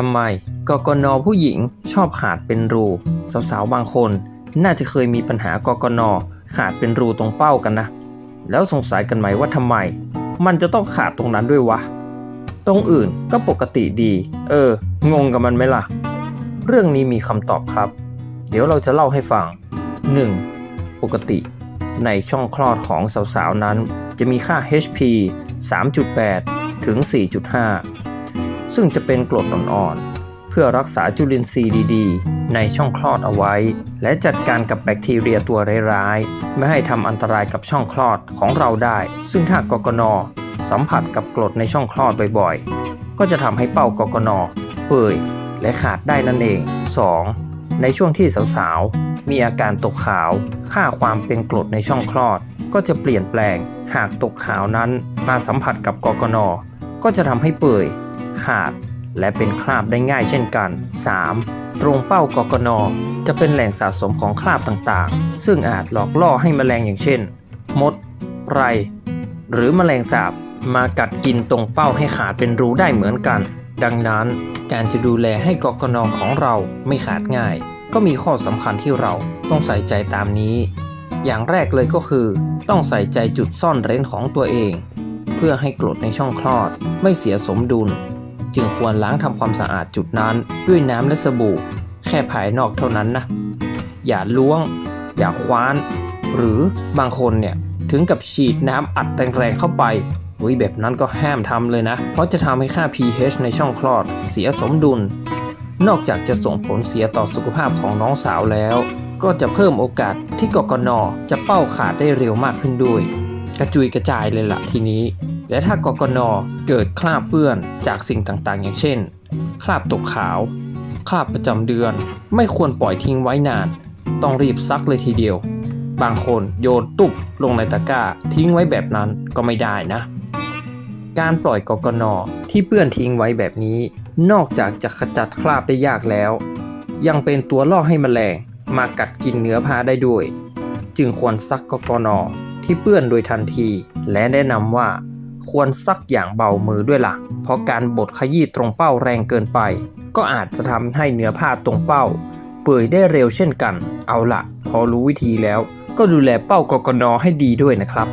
ทำไมกกนผู้หญิงชอบขาดเป็นรูสาวๆบางคน น่าจะเคยมีปัญหากกนขาดเป็นรูตรงเป้ากันนะ แล้วสงสัยกันไหมว่าทำไม มันจะต้องขาดตรงนั้นด้วยวะตรงอื่นก็ปกติดี เออ งงกับมันไหมล่ะ เรื่องนี้มีคำตอบครับ เดี๋ยวเราจะเล่าให้ฟัง 1. ปกติ ในช่องคลอดของสาวๆนั้น จะมีค่า HP 3.8 ถึง 4.5 ซึ่งจะเป็นกรดอ่อนๆ เพื่อรักษาจุลินทรีย์ดีๆ ในช่องคลอดเอาไว้ และจัดการกับแบคทีเรียตัวร้ายๆ ไม่ให้ทำอันตรายกับช่องคลอดของเราได้ ซึ่งถ้ากกนสัมผัสกับกรดในช่องคลอดบ่อยๆ ก็จะทำให้เป้ากกนเปื่อยและขาดได้นั่นเอง 2. ในช่วงที่สาวๆ มีอาการตกขาว ค่าความเป็นกรดในช่องคลอด ก็จะเปลี่ยนแปลง หากตกขาวนั้นมาสัมผัสกับกกน ก็จะทำให้เปื่อย ขาด และเป็นคราบได้ง่ายเช่นกัน 3. ตรงเป้ากกน จะเป็นแหล่งสะสมของคราบต่างๆ ซึ่งอาจหลอกล่อให้แมลงอย่างเช่น มด ไร หรือแมลงสาบมากัดกินตรงเป้าให้ขาดเป็นรูได้เหมือนกัน ดังนั้นการจะดูแลให้กกนของเราไม่ขาดง่าย ก็มีข้อสำคัญที่เราต้องใส่ใจตามนี้ อย่างแรกเลยก็คือ ต้องใส่ใจจุดซ่อนเร้นของตัวเอง เพื่อให้กรดในช่องคลอดไม่เสียสมดุล จึงควรล้างทำความสะอาดจุดนั้น ด้วยน้ำและสบู่ แค่ภายนอกเท่านั้นนะ อย่าล้วง อย่าคว้าน หรือบางคนเนี่ยถึงกับฉีดน้ำอัดแรงๆเข้าไปเฮ้ยแบบนั้นก็ห้ามทำเลยนะ เพราะจะทำให้ค่า pH ในช่องคลอด เสียสมดุล นอกจากจะส่งผลเสียต่อสุขภาพของน้องสาวแล้ว ก็จะเพิ่มโอกาสที่กกนจะเป้าขาดได้เร็วมากขึ้นด้วย กระจุยกระจายเลยล่ะทีนี้ และถ้ากกนเกิดคราบเปื้อนจากสิ่งต่างๆ อย่างเช่น คราบตกขาว คราบประจำเดือน ไม่ควรปล่อยทิ้งไว้นาน ต้องรีบซักเลยทีเดียว บางคนโยนตุบลงในตะกร้าทิ้งไว้แบบนั้นก็ไม่ได้นะ การปล่อยกกนที่เปื้อนทิ้งไว้แบบนี้ นอกจากจะขจัดคราบได้ยากแล้ว ยังเป็นตัวล่อให้แมลงมากัดกินเนื้อผ้าได้ด้วย จึงควรซักกกน ที่เปื้อนโดยทันที และแนะนำว่าควรซักอย่างเบามือด้วยละ่ะ เพราะการบดขยี้ตรงเป้าแรงเกินไป ก็อาจจะทำให้เนื้อผ้าตรงเป้า เปื่อยได้เร็วเช่นกัน เอาละพอรู้วิธีแล้ว ก็ดูแลเป้ากกนให้ดีด้วยนะครับ